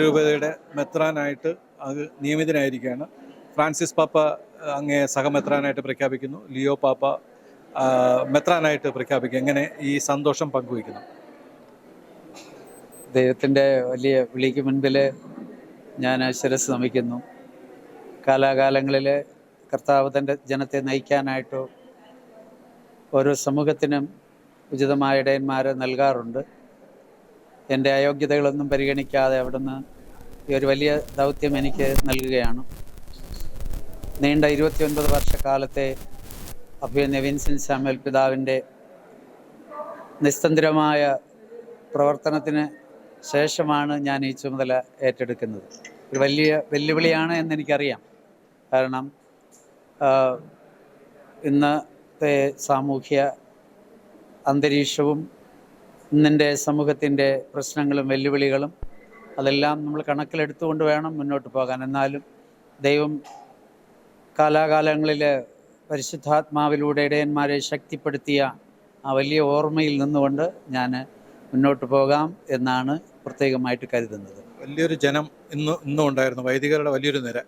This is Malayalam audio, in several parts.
രൂപതയുടെ മെത്രാനായിട്ട് അത് നിയമിതനായിരിക്കുകയാണ്. ഫ്രാൻസിസ് പാപ്പ അങ്ങേ സഹമെത്രാനായിട്ട് പ്രഖ്യാപിക്കുന്നു. ലിയോ പാപ്പ മെത്രാനായിട്ട് പ്രഖ്യാപിക്കും എങ്ങനെ ഈ സന്തോഷം പങ്കുവയ്ക്കുന്നു? ദൈവത്തിന്റെ വലിയ വിളിക്ക് മുൻപിൽ ഞാൻ ശിരസ് നമിക്കുന്നു. കാലാകാലങ്ങളിൽ കർത്താവ് തന്റെ ജനത്തെ നയിക്കാനായിട്ടോ ഓരോ സമൂഹത്തിനും ഉചിതമായ ഇടയന്മാരെ നൽകാറുണ്ട്. എന്റെ അയോഗ്യതകളൊന്നും പരിഗണിക്കാതെ അവിടുന്ന് ഈ ഒരു വലിയ ദൗത്യം എനിക്ക് നൽകുകയാണ്. നീണ്ട ഇരുപത്തിയൊൻപത് വർഷക്കാലത്തെ അഭിനയ വിൻസെന്റ് സാമുവൽ പിതാവിന്റെ നിസ്തന്ത്രമായ പ്രവർത്തനത്തിന് ശേഷമാണ് ഞാൻ ഈ ചുമതല ഏറ്റെടുക്കുന്നത്. ഒരു വലിയ വെല്ലുവിളിയാണ് എന്ന് എനിക്കറിയാം. കാരണം ഇന്നത്തെ സാമൂഹ്യ അന്തരീക്ഷവും ഇന്നിന്റെ സമൂഹത്തിന്റെ പ്രശ്നങ്ങളും വെല്ലുവിളികളും അതെല്ലാം നമ്മൾ കണക്കിലെടുത്തുകൊണ്ട് വേണം മുന്നോട്ട് പോകാൻ. എന്നാലും ദൈവം കാലാകാലങ്ങളിൽ പരിശുദ്ധാത്മാവിലൂടെ ഇടയന്മാരെ ശക്തിപ്പെടുത്തിയ ആ വലിയ ഓർമ്മയിൽ നിന്നുകൊണ്ട് ഞാൻ മുന്നോട്ട് പോകാം എന്നാണ് പ്രത്യേകമായിട്ട് കരുതുന്നത്. വലിയൊരു ജനം ഇന്ന് ഇന്നും ഉണ്ടായിരുന്നു വൈദികരുടെ വലിയൊരു നിര.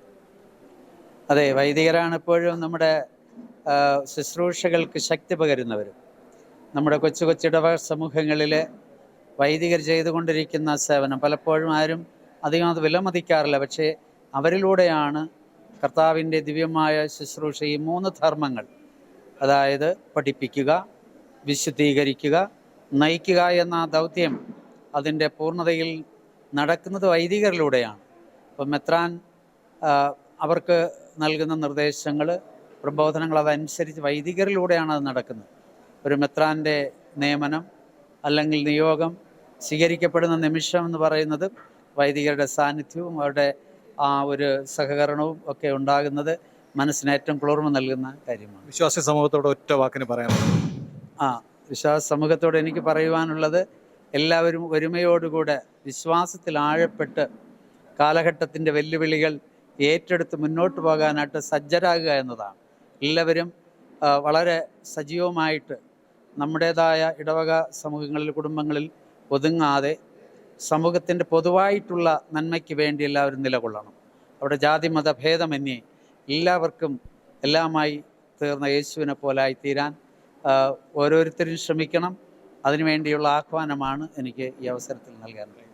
അതെ വൈദികരാണ് എപ്പോഴും നമ്മുടെ ശുശ്രൂഷകൾക്ക് ശക്തി പകരുന്നവർ നമ്മുടെ കൊച്ചു കൊച്ചിടവ സമൂഹങ്ങളിൽ വൈദികർ ചെയ്തുകൊണ്ടിരിക്കുന്ന സേവനം. പലപ്പോഴും ആരും അധികം അത് വിലമതിക്കാറില്ല. പക്ഷേ അവരിലൂടെയാണ് കർത്താവിന്റെ ദിവ്യമായ ശുശ്രൂഷ ഈ മൂന്ന് ധർമ്മങ്ങൾ. അതായത് പഠിപ്പിക്കുക വിശുദ്ധീകരിക്കുക നയിക്കുക എന്ന ദൗത്യം അതിന്റെ പൂർണതയിൽ നടക്കുന്നത് വൈദികരിലൂടെയാണ്. അപ്പം മെത്രാൻ അവർക്ക് നൽകുന്ന നിർദ്ദേശങ്ങൾ പ്രബോധനങ്ങൾ അതനുസരിച്ച് വൈദികരിലൂടെയാണ് അത് നടക്കുന്നത്. ഒരു മെത്രാന്റെ നിയമനം അല്ലെങ്കിൽ നിയോഗം സ്വീകരിക്കപ്പെടുന്ന നിമിഷം എന്ന് പറയുന്നത് വൈദികരുടെ സാന്നിധ്യവും അവരുടെ ആ ഒരു സഹകരണവും ഒക്കെ ഉണ്ടാകുന്നത് മനസ്സിന് ഏറ്റവും കുളിർമ നൽകുന്ന കാര്യമാണ്. വിശ്വാസ സമൂഹത്തോട് ഒറ്റ വാക്കിന് പറയാൻ ആ വിശ്വാസ സമൂഹത്തോട് എനിക്ക് പറയുവാനുള്ളത് എല്ലാവരും ഒരുമയോടുകൂടെ വിശ്വാസത്തിൽ ആഴപ്പെട്ട് കാലഘട്ടത്തിന്റെ വെല്ലുവിളികൾ ഏറ്റെടുത്ത് മുന്നോട്ട് പോകാനായിട്ട് സജ്ജരാകുക എന്നതാണ്. എല്ലാവരും വളരെ സജീവമായിട്ട് നമ്മുടേതായ ഇടവക സമൂഹങ്ങളിൽ കുടുംബങ്ങളിൽ ഒതുങ്ങാതെ സമൂഹത്തിന്റെ പൊതുവായിട്ടുള്ള നന്മയ്ക്ക് വേണ്ടി എല്ലാവരും നിലകൊള്ളണം. അവിടെ ജാതി മത ഭേദമന്യേ എല്ലാവർക്കും എല്ലാമായി തീർന്ന യേശുവിനെ പോലായി തീരാൻ ഓരോരുത്തരും ശ്രമിക്കണം. അതിനുവേണ്ടിയുള്ള ആഹ്വാനമാണ് എനിക്ക് ഈ അവസരത്തിൽ നൽകാനുള്ളത്